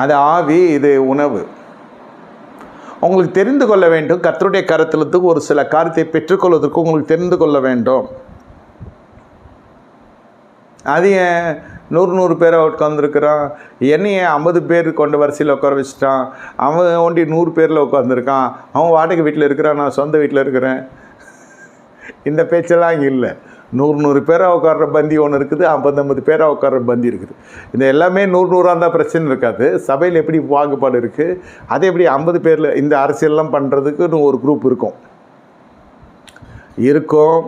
அது ஆவி இது உணவு. உங்களுக்கு தெரிந்து கொள்ள வேண்டும் கத்தருடைய கருத்திலிருந்து ஒரு சில காரியத்தை பெற்றுக்கொள்வதற்கு உங்களுக்கு தெரிந்து கொள்ள வேண்டும். அது ஏன் நூறு நூறு பேரை உட்காந்துருக்குறான் என்னையே ஐம்பது பேர் கொண்ட வரிசையில் உட்கார வச்சுட்டான். அவன் ஒண்டி நூறு பேரில் உட்காந்துருக்கான் அவன் வாடகை வீட்டில் இருக்கிறான் நான் சொந்த வீட்டில் இருக்கிறேன். இந்த பேச்செல்லாம் இங்கே இல்லை. நூறு நூறு பேராக உட்கார்ற பந்தி ஒன்று இருக்குது ஐம்பத்தம்பது பேராக உட்கார்ற பந்தி இருக்குது. இந்த எல்லாமே நூறு நூறாக இருந்தால் பிரச்சனை இருக்காது. சபையில் எப்படி பாகுபாடு இருக்குது அதே எப்படி ஐம்பது பேரில் இந்த அரசியல்லாம் பண்ணுறதுக்கு ஒரு குரூப் இருக்கும். இருக்கும்.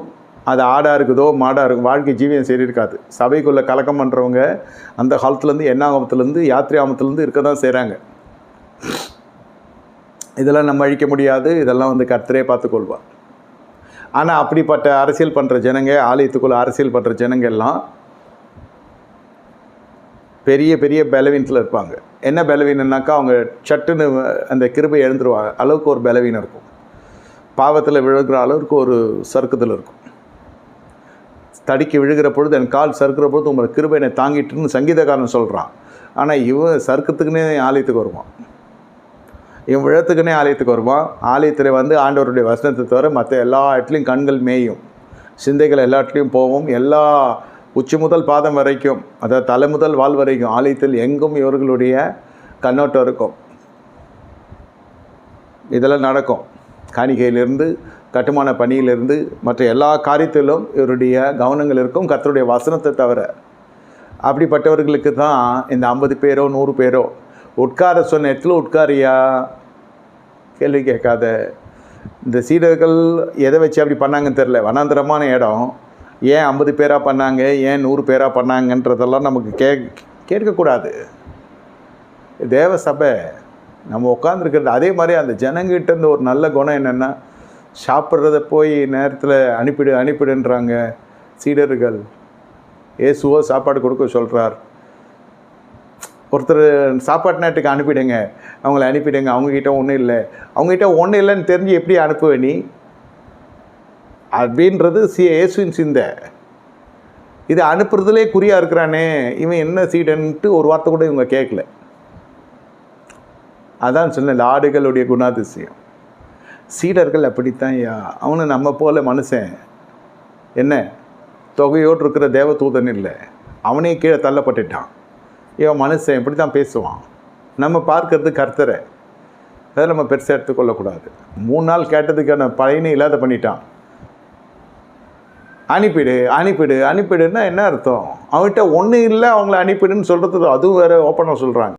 அது ஆடாக இருக்குதோ மாடாக இருக்கும். வாழ்க்கை ஜீவியம் சரி இருக்காது. சபைக்குள்ளே கலக்கம் பண்ணுறவங்க அந்த காலத்துலேருந்து எண்ணாகமத்துலேருந்து யாத்திரை ஆமத்துலேருந்து இருக்க தான் செய்கிறாங்க இதெல்லாம் நம்ம அழிக்க முடியாது. இதெல்லாம் வந்து கர்த்தரே பார்த்துக்கொள்வார். ஆனால் அப்படிப்பட்ட அரசியல் பண்ணுற ஜனங்க ஆலயத்துக்குள்ளே அரசியல் பண்ணுற ஜனங்கள்லாம் பெரிய பெரிய பலவீனத்தில் இருப்பாங்க. என்ன பலவீனம்னாக்கா அவங்க சட்டுன்னு அந்த கிருபை எழுந்துருவாங்க அளவுக்கு ஒரு பலவீனம் இருக்கும். பாவத்தில் விழுகிற அளவுக்கு ஒரு சறுக்குதல் இருக்கும். தடிக்கு விழுகிற பொழுது என் கால் சறுக்கிற பொழுது உங்களை கிருபை என்னை தாங்கிட்டுன்னு சங்கீதக்காரன் சொல்கிறான் ஆனால் இவன் சறுக்கத்துக்குன்னே ஆலயத்துக்கு வருவான். இவன் விழத்துக்குன்னே ஆலயத்துக்கு வருவான். ஆலயத்தில் வந்து ஆண்டவருடைய வசனத்தை தவிர மற்ற எல்லா இடத்துலையும் கண்கள் மேயும். சிந்தைகள் எல்லா இடத்துலையும் போகும் எல்லா உச்சி முதல் பாதம் வரைக்கும் அதாவது தலை முதல் வால் வரைக்கும் ஆலயத்தில் எங்கும் இவர்களுடைய கண்ணோட்டம் இருக்கும். இதெல்லாம் நடக்கும். காணிக்கையிலிருந்து கட்டுமான பணியிலிருந்து மற்ற எல்லா காரியத்திலும் இவருடைய கவனங்கள் இருக்கும் கத்தருடைய வசனத்தை தவிர. அப்படிப்பட்டவர்களுக்கு தான் இந்த ஐம்பது பேரோ நூறு பேரோ உட்கார சொன்ன இடத்துல உட்காரியா? கேள்வி கேட்காத. இந்த சீடர்கள் எதை வச்சு அப்படி பண்ணாங்கன்னு தெரில வனாந்தரமான இடம். ஏன் ஐம்பது பேராக பண்ணாங்க? ஏன் நூறு பேராக பண்ணாங்கன்றதெல்லாம் நமக்கு கே கேட்கக்கூடாது. தேவ சபை நம்ம உட்காந்துருக்கிறது அதே மாதிரி அந்த ஜனங்கிட்ட இருந்து ஒரு நல்ல குணம் என்னென்னா சாப்பிட்றத போய் நேரத்தில் அனுப்பிடு அனுப்பிடுன்றாங்க சீடர்கள். இயேசுவோ சாப்பாடு கொடுக்க சொல்கிறார் ஒருத்தர் சாப்பாட்டு நேரத்துக்கு அனுப்பிடுங்க. அவங்கள அனுப்பிடுங்க. அவங்கக்கிட்ட ஒன்றும் இல்லை. அவங்ககிட்ட ஒன்றும் இல்லைன்னு தெரிஞ்சு எப்படி அனுப்புவே நீ? அப்படின்றது சி இயேசுவின் சிந்தை. இது அனுப்புறதுலே குறியாக இருக்கிறானே. இவன் என்ன சீடன்ட்டு ஒரு வார்த்தை கூட இவங்க கேட்கல. அதான் சொன்னேன் இந்த ஆடுகளுடைய குணாதிசயம். சீடர்கள் அப்படித்தான் யா அவனு நம்ம போல மனுஷன். என்ன? தொகையோடு இருக்கிற தேவதூதன் இல்லை. அவனே கீழே தள்ளப்பட்டுட்டான். இவன் மனுஷன் இப்படி தான் பேசுவான். நம்ம பார்க்கறது கர்த்தரை. அதை நம்ம பெருசாக எடுத்துக்கொள்ளக்கூடாது. மூணு நாள் கேட்டதுக்கான பயனே இல்லாத பண்ணிட்டான். அனுப்பிடு அனுப்பிடு அனுப்பிடுன்னா என்ன அர்த்தம்? அவன்கிட்ட ஒன்றும் இல்லை அவங்கள அனுப்பிடுன்னு சொல்கிறது அதுவும் வேறு ஓப்பனாக சொல்கிறாங்க